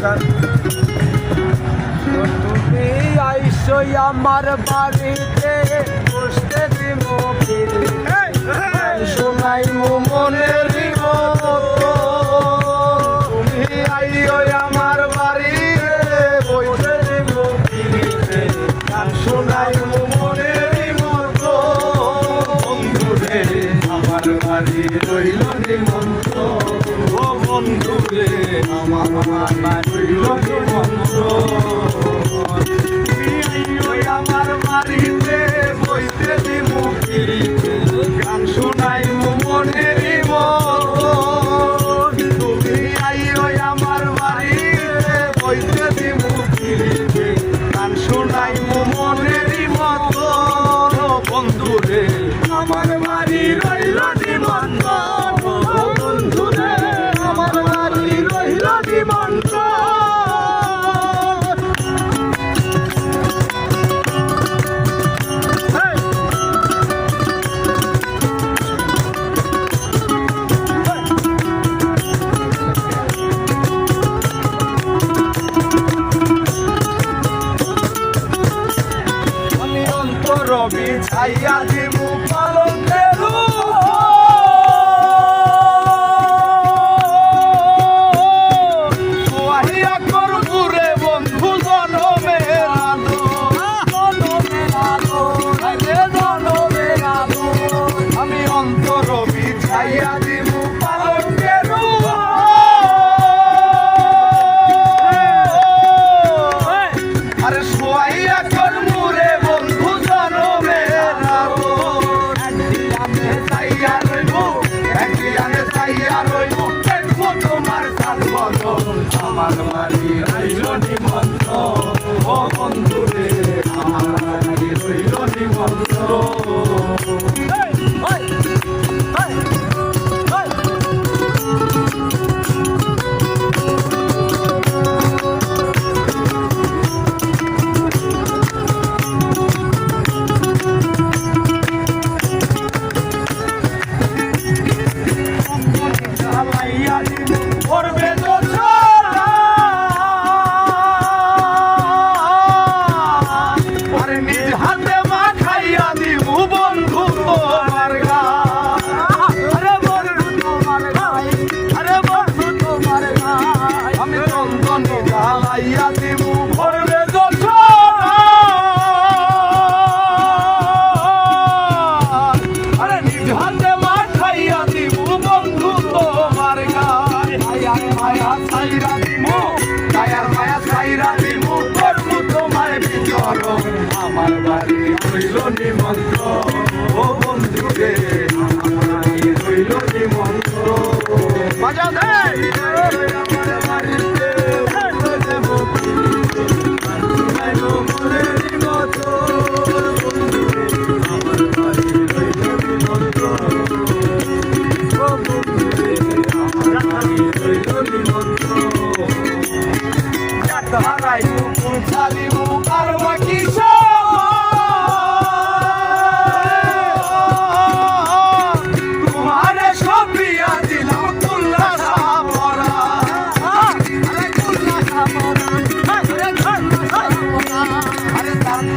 তো তুমি আইসই আমার বাড়িতে বসতে দিব শোনাই মনের তুমি আইও আমার বাড়িতে বসতে দিব শোনাই মনের মতো। বন্ধুরে আমার বাড়ি রইল নিমন্ত্র ও বন্ধুরে, আমার রইল নিমন্ত্র আমার বাড়িতে বইতে ফিরিতে গান শোনাই মনের মন। তুমি আইও আমার বাড়িতে বইতে ফিরিতে গান শোনাই মনের মতো বন্ধুরে, আমার বাড়ি রইল নিমন্ত্রণ অন্তর রবি ছাইয়া দিব পালন দেরু বন্ধু জনমের আলো। জনমের আলো। আমি অন্তর রবি ছাইয়া দিব পালন আরে সোয়াইয়া করমু রে সাত বদল আমার বাড়ি রইল বন্ধু রে আমার রইল নিমন্ত্র i'm Hand হইল নিমন্ত্র ও বন্ধু রে আমার বাড়ি হইল নিমন্ত্র বাজা দে আমার বাড়িতে হইল দেব আইলো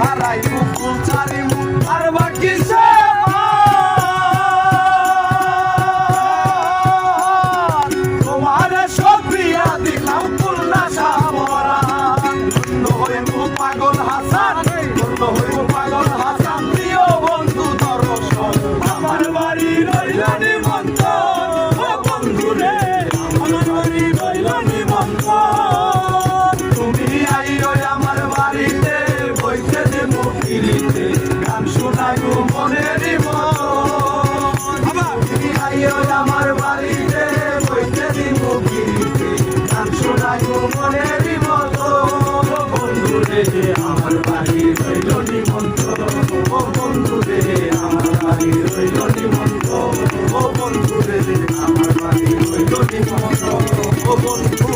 হারাই মুকুল চালিব আইও আমার বাড়িতে বইতে বন্ধু রে আমার বাড়ি রইল নিমন্ত ও বন্ধু রে আমার বাড়ি রইল নিমন্ত ও বন্ধু রে আমার বাড়ি রইল নিমন্ত ও বন্ধু